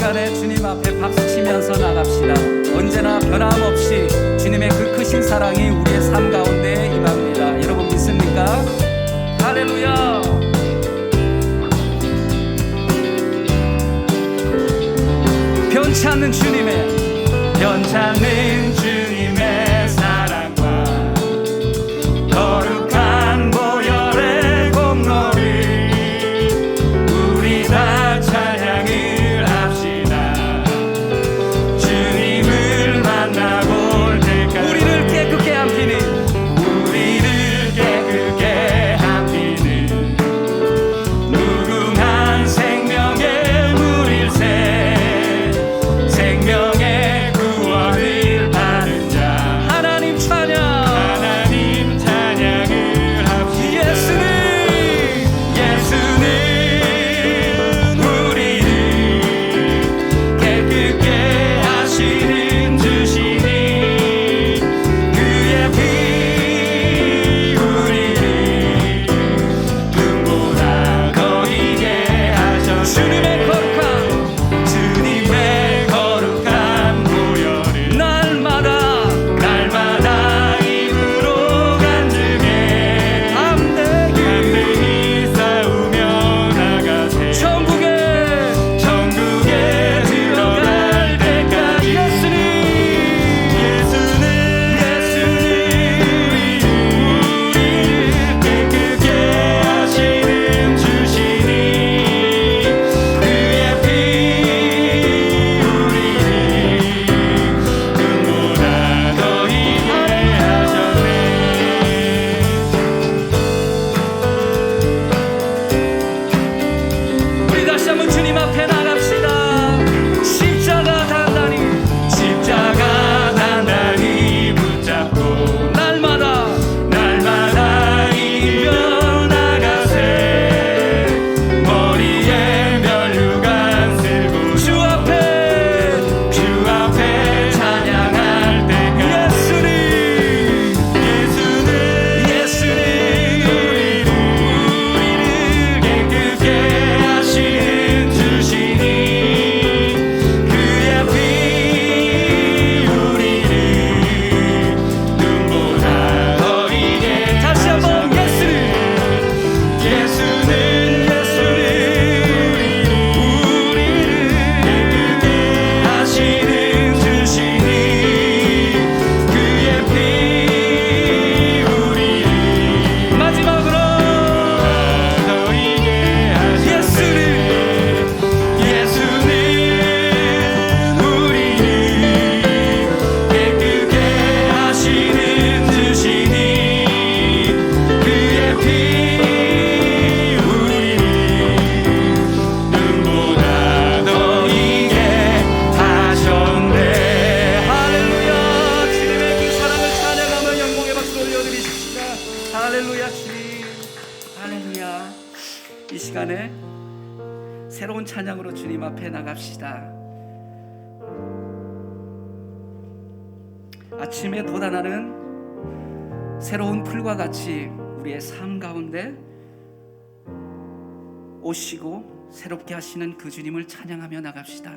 시간에 주님 앞에 박수 치면서 나갑시다. 언제나 변함없이 주님의 그 크신 사랑이 우리의 삶 가운데 임합니다. 여러분 믿습니까? 할렐루야! 변치 않는 주님의 변치 않는 아침에 도달하는 새로운 풀과 같이 우리의 삶 가운데 오시고 새롭게 하시는 그 주님을 찬양하며 나갑시다.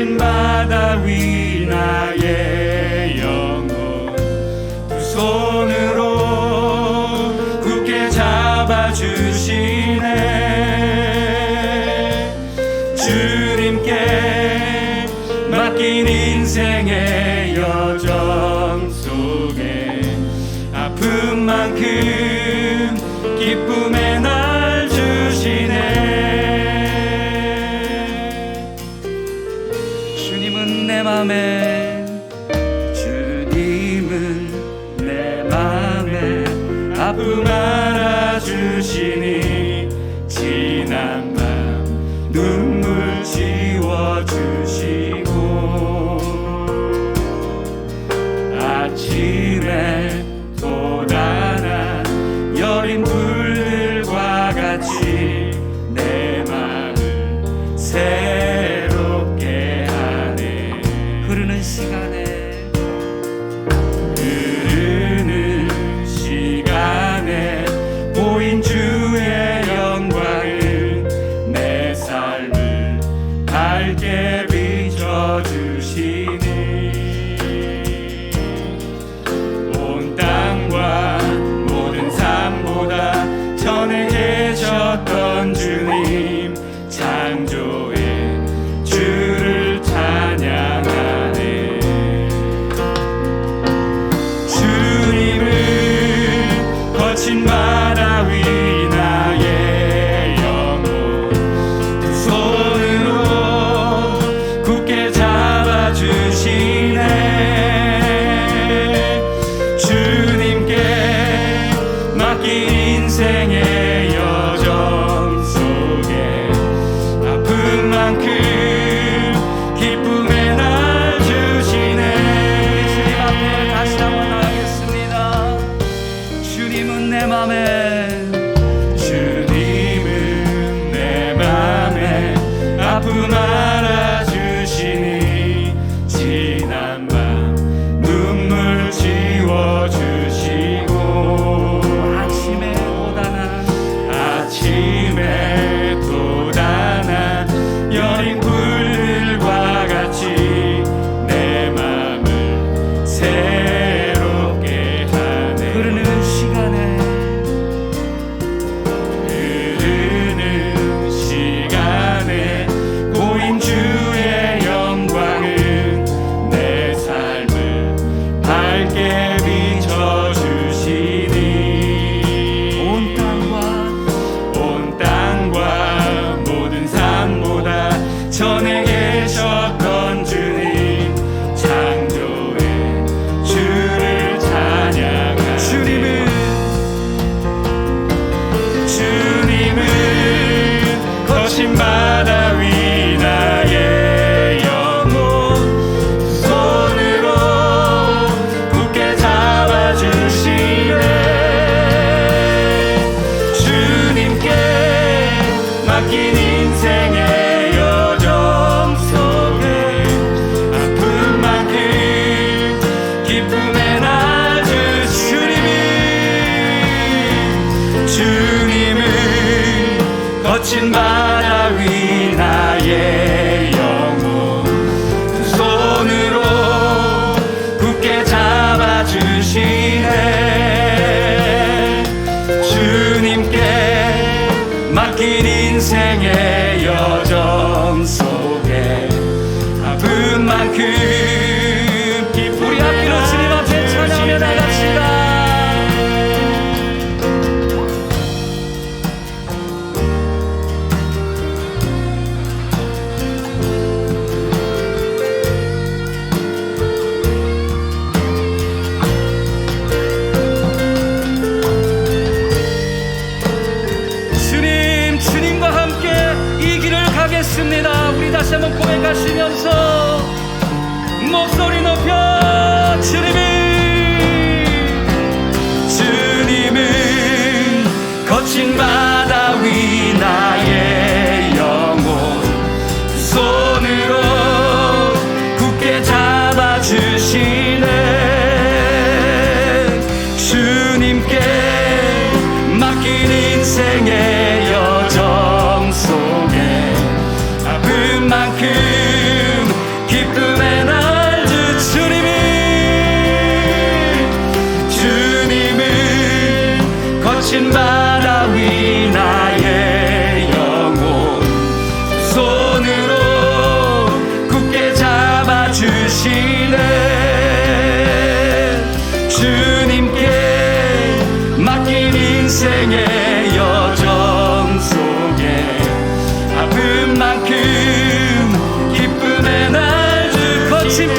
덮친 바다 위 나의 영혼. 두 손으로 굳게 잡아주시네. 주님께 맡긴 인생의 여정 속에 아픔만큼 기쁨의 날 Amen. 주시네. 주님께 맡긴 인생의 여정 속에 아픈 만큼 기쁨의 날 주시네. 주님 앞에 다시 한번 나가겠습니다. 주님은 내 맘에 주님은 내 맘에 아픔 안 거친 바 목소리 높여 주님이 깊은 바다 위 나의 영혼. 손으로 굳게 잡아주시네. 주님께 맡긴 인생의 여정 속에 아픈 만큼 기쁨에 날줄 거친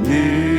품